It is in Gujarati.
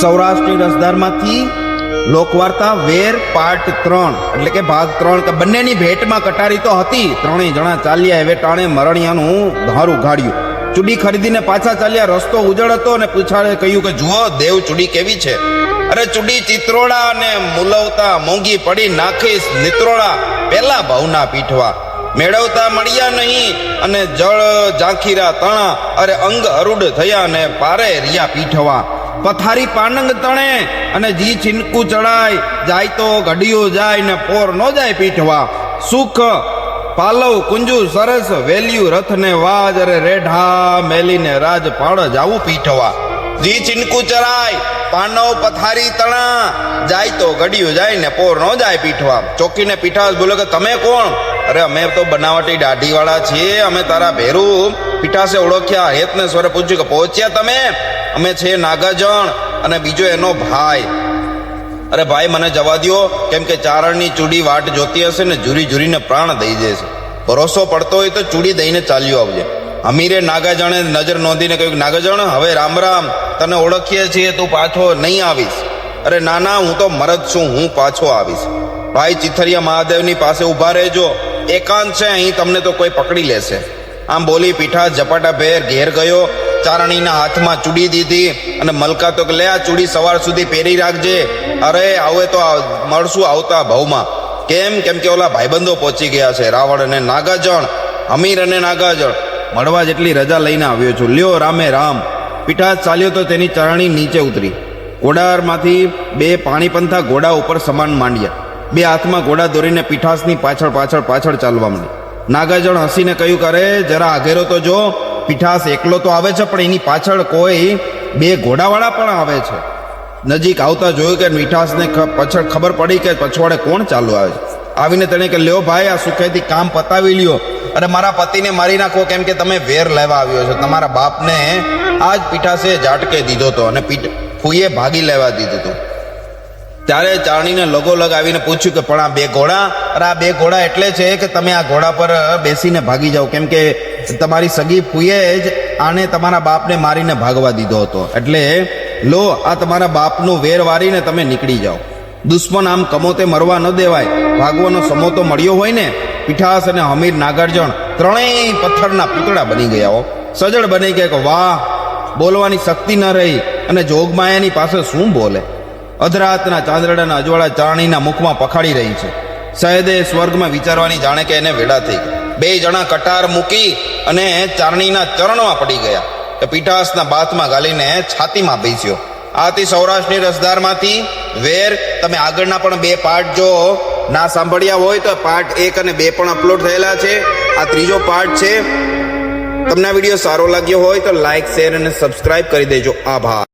સૌરાષ્ટ્રની રસધારમાંથી લોકવાર્તા વેર પાર્ટ ત્રણ, એટલે કે ભાગ ત્રણ, કે બંનેની ભેટમાં કટારી તો હતી. ત્રણેય જણા ચાલ્યા હવે ટાણે મરણિયાનું ધારું ગાડ્યું ચૂડી ખરીદીને પાછા ચાલ્યા રસ્તો ઉજળ હતો અને પૂછાડે કહ્યું કે, જુઓ, દેવ ચૂડી કેવી છે. અરે ચૂડી ચિત્રોડા અને મુલવતા મોંઘી પડી નાખીશ નિત્રોડા પેલા ભાવના પીઠવા. મેળવતા મળ્યા નહીં અને જળ, ઝાંખીરા તણા, અરે અંગ અરુડ થયા ને પારે રિયા પીઠવા. પથારી પાનંગ તણે અને જી છીનકું ચડાય, જાય તો ઘડિયો જાય ને પોર નો જાય પીઠવા. સુખ પાલવ કુંજુ સરસ, વેલ્યુ રથ ને વાજ અરે રેઢા મેલીને રાજ પાડ જાવું પીઠવા. જી છીનકું ચરાય, પાનવ પથારી તણા, જાય તો ઘડિયું જાય ને પોર નો જાય પીઠવા. ચોકીને પીઠાસ બોલે કે તમે કોણ? અરે અમે તો બનાવટી દાઢી વાળા છીએ, અમે તારા ભેરું. પીઠાસે ઓળખ્યા, હેતને સ્વરે પૂછ્યું કે પહોંચ્યા તમે? અમે છે નાગાજણ અને બીજો એનો ભાઈ. અરે ભાઈ, મને જવા દ્યો. કેમ કે ચારણની ચૂડી વાટ જોતી હશે ને જુરી ઝૂરીને પ્રાણ દઈ જશે ભરોસો પડતો હોય તો ચૂડી દઈને ચાલ્યો આવજે. અમીરે નાગાજણે નજર નોંધીને કહ્યું, નાગાજણ, હવે રામ રામ. તને ઓળખીએ છીએ, તું પાછો નહીં આવીશ. અરે ના ના, હું તો મરદ છું, હું પાછો આવીશ. ભાઈ, ચિથરિયા મહાદેવની પાસે ઊભા રહેજો. એકાંત છે, અહીં તમને તો કોઈ પકડી લેશે. આમ બોલી પીઠા ઝપાટા ભેર ઘેર ગયો. ચારણીના હાથમાં ચૂડી દીધી અને મલકા તો લે, આ ચૂડી સવાર સુધી પહેરી રાખજે. અરે, આવે તો મળશું આવતા ભાવમાં. કેમ? કેમ કે ઓલા ભાઈબંધો પહોંચી ગયા છે, રાવણ અને નાગાજણ, અમીર અને નાગાજણ. મળવા જેટલી રજા લઈને આવ્યો છું. લ્યો, રામે રામ. પીઠા ચાલ્યો તો તેની ચરણી નીચે ઉતરી. ઘોડામાંથી બે પાણીપંથા ઘોડા ઉપર સમાન માંડ્યા. બે હાથમાં ઘોડા દોરીને પીઠાસની પાછળ પાછળ પાછળ ચાલવા માંડી નાગાજણ હસીને કહ્યું કરે જરા અઘેરો તો જો, પીઠાસ એકલો તો આવે છે, પણ એની પાછળ કોઈ બે ઘોડાવાળા પણ આવે છે. નજીક આવતા જોયું કે મીઠાસને પછળ ખબર પડી કે પછવાડે કોણ ચાલુ આવે છે. આવીને તેણે કે, લ્યો ભાઈ, આ સુખેથી કામ પતાવી લ્યો. અને મારા પતિને મારી નાખો, કેમ કે તમે વેર લેવા આવ્યો છો. તમારા બાપને આ જ પીઠાસે ઝાટકે દીધો હતો અને પીઠ ફૂઈએ ભાગી લેવા દીધું હતું. ત્યારે ચારણીને લગો લગાવીને પૂછ્યું કે, પણ આ બે ઘોડા? આ બે ઘોડા એટલે છે કે તમે આ ઘોડા પર બેસીને ભાગી જાઓ. કેમ કે તમારી સગી ફૂએ જ આને તમારા બાપને મારીને ભાગવા દીધો હતો. એટલે, લો, આ તમારા બાપનું વેર વારીને તમે નીકળી જાઓ. દુશ્મન આમ કમોતે મરવા ન દેવાય. ભાગવાનો સમો તો મળ્યો હોય ને? પીઠાસ અને હમીર નાગાર્જુન ત્રણેય પથ્થરના પૂતળા બની ગયા હો. સજળ બની ગયા કે, વાહ, બોલવાની શક્તિ ન રહી. અને જોગમાયાની પાસે શું બોલે? અધરાતના ચાંદરડાના અજવાળા ચારણીના મુખમાં પખાડી રહી છે. સહેદે સ્વર્ગમાં વિચારવાની જાણે કે એને વેડા થઈ બે જણા કટાર મૂકી અને ચારણીના ચરણમાં પડી ગયા. કે પીઠાસના બાથમાં ગાલીને છાતીમાં બેસ્યો આથી સૌરાષ્ટ્રની રસદારમાંથી વેર, તમે આગળના પણ બે પાર્ટ જો ના સાંભળ્યા હોય તો પાર્ટ એક અને બે પણ અપલોડ થયેલા છે. આ ત્રીજો પાર્ટ છે. તમને આ વીડિયો સારો લાગ્યો હોય તો લાઈક શેર અને સબસ્ક્રાઇબ કરી દેજો. આભાર.